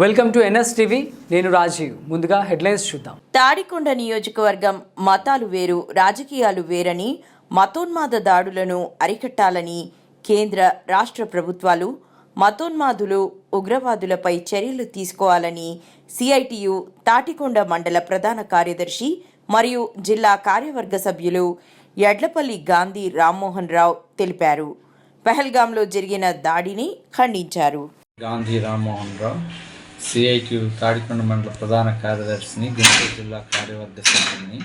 Welcome to NS TV. నేను రాజీవ్. ముందుగా headlines చూద్దాం. తాడికొండ నియోజకవర్గం మతాలు వేరు రాజకీయాలు వేరని మతోన్మాద దాడులను అరికట్టాలని కేంద్ర రాష్ట్ర ప్రభుత్వాలు మతోన్మాదులు ఉగ్రవాదులపై చర్యలు తీసుకోవాలని సిఐటియు తాటికొండ మండల ప్రధాన కార్యదర్శి మరియు జిల్లా కార్యవర్గ సభ్యులు యడ్లపల్లి గాంధీ రామ్మోహన్ రావు తెలిపారు. పహల్గాంలో జరిగిన దాడిని ఖండించారు. గాంధీ రామ్మోహన్ రావు సిఐక్యూ తాడికొండ మండల ప్రధాన కార్యదర్శిని గుంటూరు జిల్లా కార్యవర్గ సభ్యుని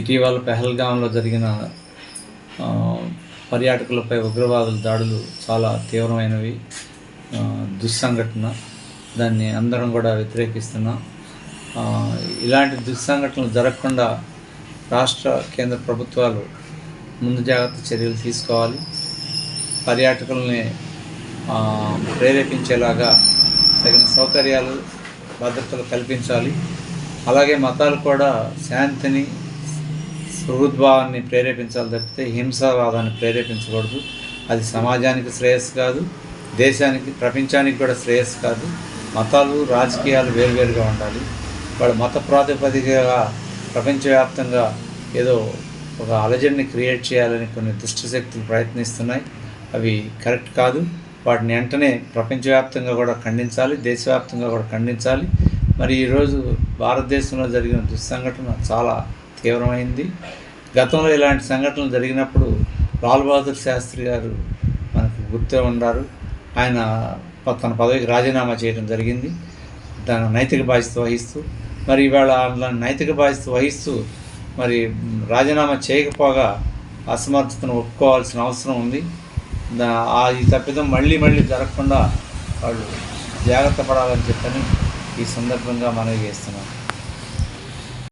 ఇటీవల పెహల్గాంలో జరిగిన పర్యాటకులపై ఉగ్రవాదుల దాడులు చాలా తీవ్రమైనవి. దుస్సంఘటన దాన్ని అందరం కూడా వ్యతిరేకిస్తున్నాం ఇలాంటి దుస్సంఘటనలు జరగకుండా రాష్ట్ర కేంద్ర ప్రభుత్వాలు ముందు జాగ్రత్త చర్యలు తీసుకోవాలి. పర్యాటకుల్ని ప్రేరేపించేలాగా తగిన సౌకర్యాలు భద్రతలు కల్పించాలి. అలాగే మతాలు కూడా శాంతిని సుహృద్భావాన్ని ప్రేరేపించాలి తప్పితే హింసావాదాన్ని ప్రేరేపించకూడదు. అది సమాజానికి శ్రేయస్సు కాదు దేశానికి ప్రపంచానికి కూడా శ్రేయస్సు కాదు. మతాలు రాజకీయాలు వేరువేరుగా ఉండాలి. వాళ్ళు మత ప్రాతిపదికగా ప్రపంచవ్యాప్తంగా ఏదో ఒక అలజడిని క్రియేట్ చేయాలని కొన్ని దుష్టశక్తులు ప్రయత్నిస్తున్నాయి. అవి కరెక్ట్ కాదు. వాటిని వెంటనే ప్రపంచవ్యాప్తంగా కూడా ఖండించాలి దేశవ్యాప్తంగా కూడా ఖండించాలి. మరి ఈరోజు భారతదేశంలో జరిగిన దుస్సంఘటన చాలా తీవ్రమైంది. గతంలో ఇలాంటి సంఘటనలు జరిగినప్పుడు లాల్ బహదూర్ శాస్త్రి గారు మనకు గుర్తు ఉన్నారు ఆయన తన పదవికి రాజీనామా చేయడం జరిగింది. దాని నైతిక బాధ్యత వహిస్తూ మరి ఇవాళ అలా నైతిక బాధ్యత వహిస్తూ మరి రాజీనామా చేయకపోగా అసమర్థతను ఒప్పుకోవాల్సిన అవసరం ఉంది. ఈ తప్పిదం మళ్ళీ మళ్ళీ జరగకుండా వాళ్ళు జాగ్రత్త పడాలని చెప్పని ఈ సందర్భంగా మనవి చేస్తున్నాను